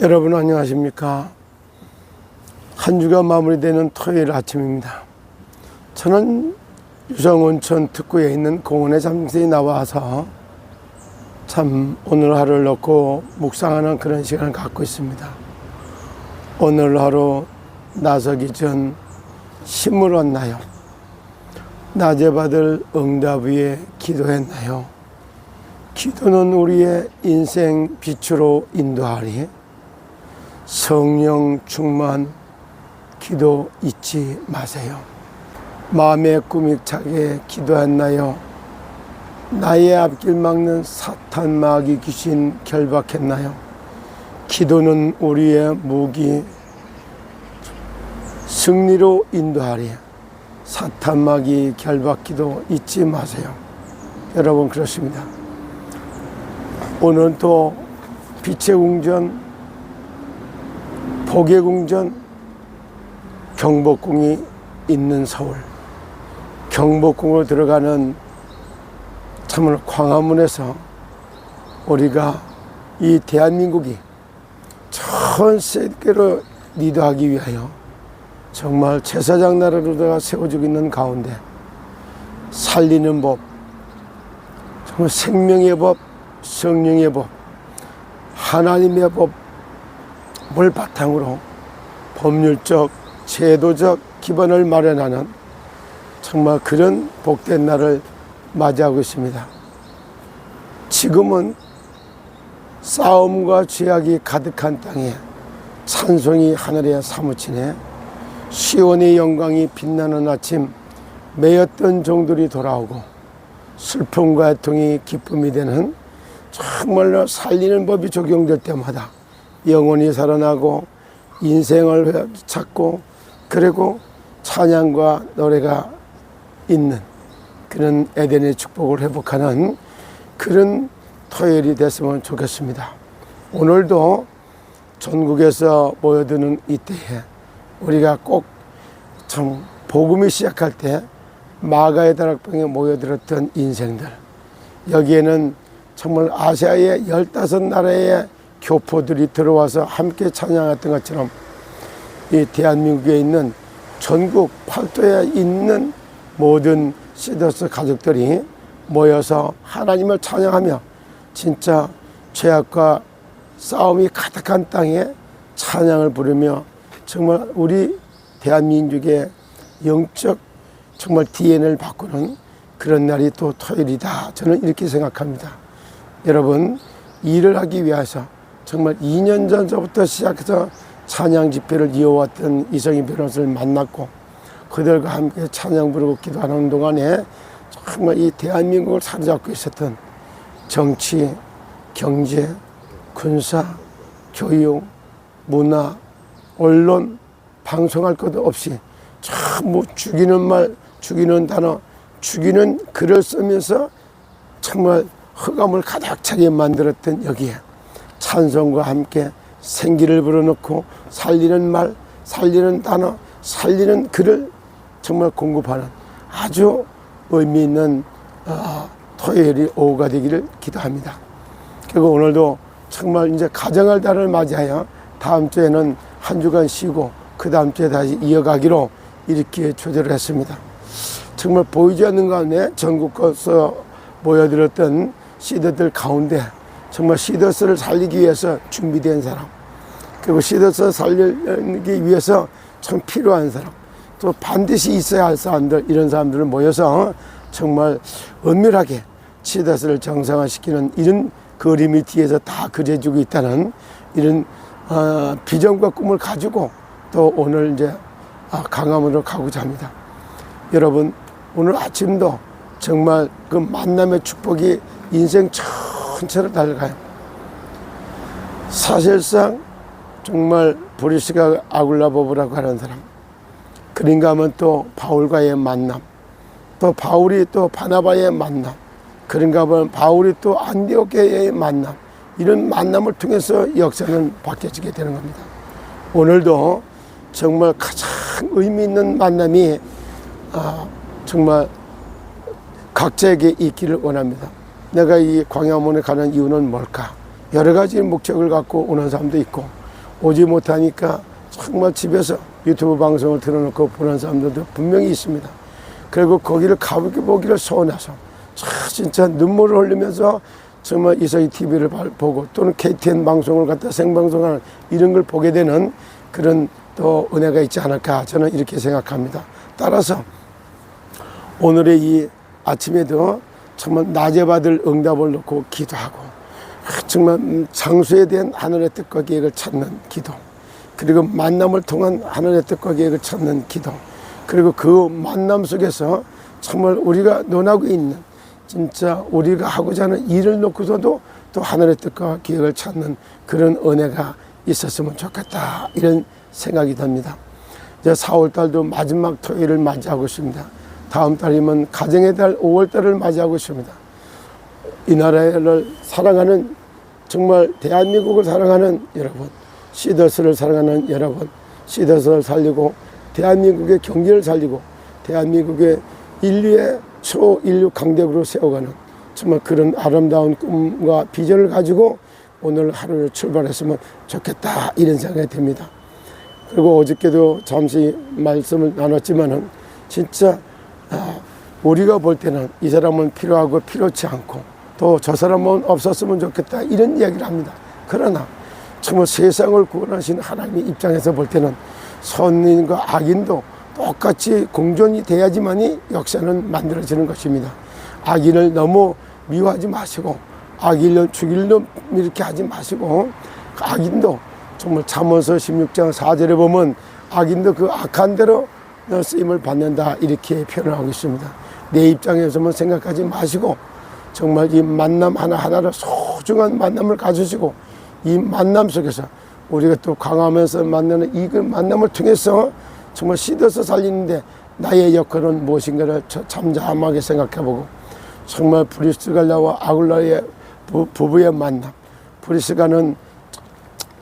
여러분 안녕하십니까? 한 주가 마무리되는 토요일 아침입니다. 저는 유성온천 특구에 있는 공원에 잠시 나와서 참 오늘 하루를 놓고 묵상하는 그런 시간을 갖고 있습니다. 오늘 하루 나서기 전 힘을 얻나요? 낮에 받을 응답 위에 기도했나요? 기도는 우리의 인생 빛으로 인도하리. 성령 충만 기도 잊지 마세요. 마음의 꿈이 차게 기도했나요? 나의 앞길 막는 사탄 마귀 귀신 결박했나요? 기도는 우리의 무기 승리로 인도하리. 사탄 마귀 결박 기도 잊지 마세요. 여러분 그렇습니다. 오늘은 또 빛의 궁전 복의궁전 경복궁이 있는 서울. 경복궁으로 들어가는 참으로 광화문에서 우리가 이 대한민국이 전 세계로 리드하기 위하여 정말 제사장 나라로다가 세워지고 있는 가운데 살리는 법 정말 생명의 법 성령의 법 하나님의 법 을 바탕으로 법률적, 제도적 기반을 마련하는 정말 그런 복된 날을 맞이하고 있습니다. 지금은 싸움과 죄악이 가득한 땅에 찬송이 하늘에 사무치네 시온의 영광이 빛나는 아침 매였던 종들이 돌아오고 슬픔과 애통이 기쁨이 되는 정말로 살리는 법이 적용될 때마다 영혼이 살아나고 인생을 찾고 그리고 찬양과 노래가 있는 그런 에덴의 축복을 회복하는 그런 토요일이 됐으면 좋겠습니다. 오늘도 전국에서 모여드는 이때에 우리가 꼭 참 복음이 시작할 때 마가의 다락방에 모여들었던 인생들 여기에는 정말 아시아의 열다섯 나라의 교포들이 들어와서 함께 찬양했던 것처럼 이 대한민국에 있는 전국 팔도에 있는 모든 시더스 가족들이 모여서 하나님을 찬양하며 진짜 죄악과 싸움이 가득한 땅에 찬양을 부르며 정말 우리 대한민국의 영적 정말 DNA를 바꾸는 그런 날이 또 토요일이다. 저는 이렇게 생각합니다. 여러분, 일을 하기 위해서 정말 2년 전부터 시작해서 찬양 집회를 이어왔던 이성희 변호사를 만났고 그들과 함께 찬양 부르고 기도하는 동안에 정말 이 대한민국을 사로잡고 있었던 정치, 경제, 군사, 교육, 문화, 언론, 방송할 것 없이 참뭐 죽이는 말, 죽이는 단어, 죽이는 글을 쓰면서 정말 흑암을 가득 차게 만들었던 여기에 찬송과 함께 생기를 불어넣고 살리는 말, 살리는 단어, 살리는 글을 정말 공급하는 아주 의미 있는 어, 토요일이 오후가 되기를 기도합니다. 그리고 오늘도 정말 이제 가정할 달을 맞이하여 다음 주에는 한 주간 쉬고 그 다음 주에 다시 이어가기로 이렇게 조절을 했습니다. 정말 보이지 않는 가운데 전국에서 모여들었던 시대들 가운데 정말 시더스를 살리기 위해서 준비된 사람 그리고 시더스 살리기 위해서 참 필요한 사람 또 반드시 있어야 할 사람들 이런 사람들을 모여서 정말 은밀하게 시더스를 정상화시키는 이런 그림이 뒤에서 다 그려지고 있다는 이런 어, 비전과 꿈을 가지고 또 오늘 이제 아, 강화문으로 가고자 합니다. 여러분 오늘 아침도 정말 그 만남의 축복이 인생 천천히 달려가요. 사실상 정말 브리스가 아굴라 보브라고 하는 사람 그런가 하면 또 바울과의 만남 또 바울이 또 바나바의 만남 그런가 하면 바울이 또 안디오케의 만남 이런 만남을 통해서 역사는 바뀌어지게 되는 겁니다. 오늘도 정말 가장 의미 있는 만남이 아, 정말 각자에게 있기를 원합니다. 내가 이 광야문에 가는 이유는 뭘까? 여러 가지 목적을 갖고 오는 사람도 있고 오지 못하니까 정말 집에서 유튜브 방송을 틀어놓고 보는 사람들도 분명히 있습니다. 그리고 거기를 가볍게 보기를 참 진짜 눈물을 흘리면서 정말 이성희 TV를 보고 또는 KTN 방송을 갖다 생방송하는 이런 걸 보게 되는 그런 또 은혜가 있지 않을까 저는 이렇게 생각합니다. 따라서 오늘의 이 아침에도 정말 낮에 받을 응답을 놓고 기도하고 정말 장수에 대한 하늘의 뜻과 계획을 찾는 기도 그리고 만남을 통한 하늘의 뜻과 계획을 찾는 기도 그리고 그 만남 속에서 정말 우리가 논하고 있는 진짜 우리가 하고자 하는 일을 놓고서도 또 하늘의 뜻과 계획을 찾는 그런 은혜가 있었으면 좋겠다 이런 생각이 듭니다. 이제 4월 달도 마지막 토요일을 맞이하고 있습니다. 다음 달이면 가정의 달 5월 달을 맞이하고 있습니다. 이 나라를 사랑하는 정말 대한민국을 사랑하는 여러분, 시더스를 사랑하는 여러분, 시더스를 살리고 대한민국의 경제를 살리고 대한민국의 인류의 초인류 강대국으로 세워가는 정말 그런 아름다운 꿈과 비전을 가지고 오늘 하루를 출발했으면 좋겠다 이런 생각이 듭니다. 그리고 어저께도 잠시 말씀을 나눴지만은 진짜 아, 우리가 볼 때는 이 사람은 필요하고 필요치 않고 또 저 사람은 없었으면 좋겠다 이런 이야기를 합니다. 그러나 정말 세상을 구원하신 하나님의 입장에서 볼 때는 선인과 악인도 똑같이 공존이 돼야지만이 역사는 만들어지는 것입니다. 악인을 너무 미워하지 마시고 악인을 죽일 놈 이렇게 하지 마시고 악인도 정말 잠언서 16장 4절에 보면 악인도 그 악한 대로 쓰임을 받는다 이렇게 표현을 하고 있습니다. 내 입장에서만 생각하지 마시고 정말 이 만남 하나하나를 소중한 만남을 가지시고 이 만남 속에서 우리가 또 강하면서 만나는 이그 만남을 통해서 정말 씻어서 살리는데 나의 역할은 무엇인가를 잠잠하게 생각해보고 정말 브리스갈라와 아굴라의 부, 부부의 만남 브리스가는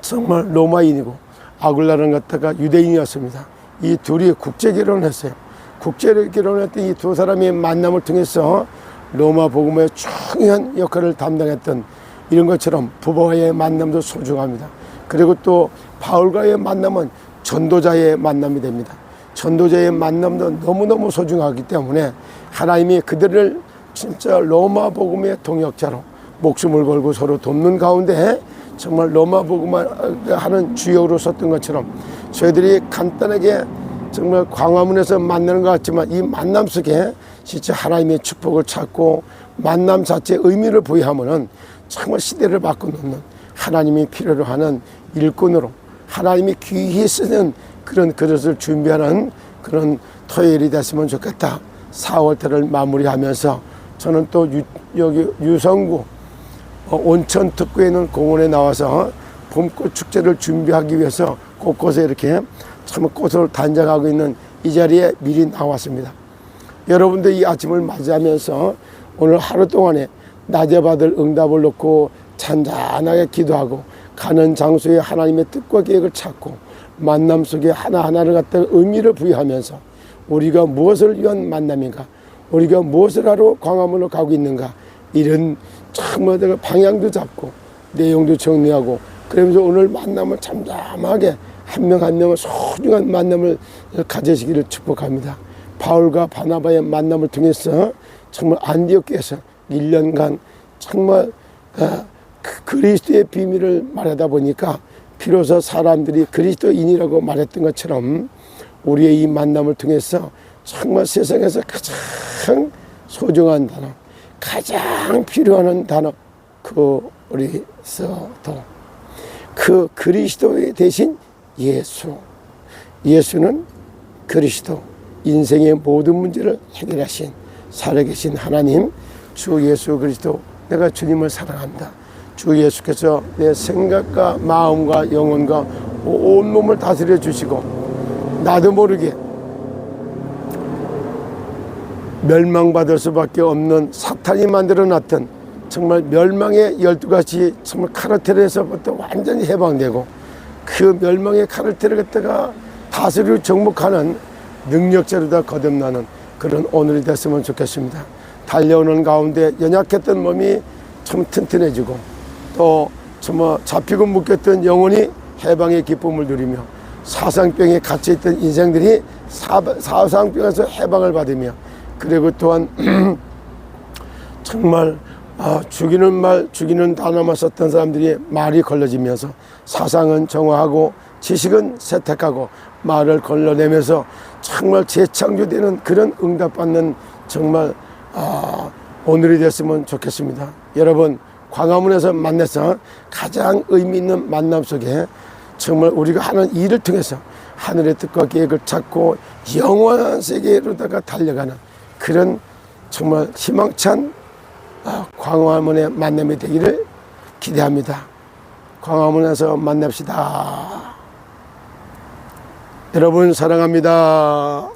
정말 로마인이고 아굴라는 갖다가 유대인이었습니다. 이 둘이 국제 결혼했어요. 국제 결혼했던 이두 사람의 만남을 통해서 로마 복음의 중요한 역할을 담당했던 이런 것처럼 부부와의 만남도 소중합니다. 그리고 또 바울과의 만남은 전도자의 만남이 됩니다. 전도자의 만남도 너무너무 소중하기 때문에 하나님이 그들을 진짜 로마 복음의 동역자로 목숨을 걸고 서로 돕는 가운데 정말 로마 복음을 하는 주역으로 섰던 것처럼 저희들이 간단하게 정말 광화문에서 만나는 것 같지만 이 만남 속에 진짜 하나님의 축복을 찾고 만남 자체의 의미를 부여하면은 정말 시대를 바꿔놓는 하나님이 필요로 하는 일꾼으로 하나님이 귀히 쓰는 그런 그릇을 준비하는 그런 토요일이 됐으면 좋겠다. 4월달을 마무리하면서 저는 또 유, 여기 유성구 어, 온천 특구에 있는 공원에 나와서 봄꽃 축제를 준비하기 위해서 곳곳에 이렇게 참 꽃을 단장하고 있는 이 자리에 미리 나왔습니다. 여러분들 이 아침을 맞이하면서 오늘 하루 동안에 낮에 받을 응답을 놓고 잔잔하게 기도하고 가는 장소에 하나님의 뜻과 계획을 찾고 만남 속에 하나하나를 갖다 의미를 부여하면서 우리가 무엇을 위한 만남인가 우리가 무엇을 하러 광화문으로 가고 있는가 이런 정말 내가 방향도 잡고 내용도 정리하고 그러면서 오늘 만남을 잠잠하게 한명한 명을 소중한 만남을 가지시기를 축복합니다. 바울과 바나바의 만남을 통해서 정말 안디옥에서 1년간 정말 어, 그 그리스도의 비밀을 말하다 보니까 비로소 사람들이 그리스도인이라고 말했던 것처럼 우리의 이 만남을 통해서 정말 세상에서 가장 소중한 단어, 가장 필요한 단어, 그리스도. 그 그리스도의 대신 예수. 예수는 그리스도. 인생의 모든 문제를 해결하신 살아계신 하나님, 주 예수 그리스도. 내가 주님을 사랑한다. 주 예수께서 내 생각과 마음과 영혼과 온 몸을 다스려 주시고 나도 모르게 멸망받을 수밖에 없는 사탄이 만들어 놨던 정말 멸망의 열두 가지 정말 카르텔에서부터 완전히 해방되고 그 멸망의 카르텔을 갖다가 다스리고 정복하는 능력자로 다 거듭나는 그런 오늘이 됐으면 좋겠습니다. 달려오는 가운데 연약했던 몸이 참 튼튼해지고 또 정말 잡히고 묶였던 영혼이 해방의 기쁨을 누리며 사상병에 갇혀있던 인생들이 사, 사상병에서 해방을 받으며 그리고 또한 정말 아, 죽이는 말, 죽이는 단어만 썼던 사람들이 말이 걸러지면서 사상은 정화하고 지식은 세탁하고 말을 걸러내면서 정말 재창조되는 그런 응답받는 정말 아, 오늘이 됐으면 좋겠습니다. 여러분 광화문에서 만나서 가장 의미 있는 만남 속에 정말 우리가 하는 일을 통해서 하늘의 뜻과 계획을 찾고 영원한 세계로다가 달려가는 그런 정말 희망찬 아, 광화문의 만남이 되기를 기대합니다. 광화문에서 만납시다. 여러분 사랑합니다.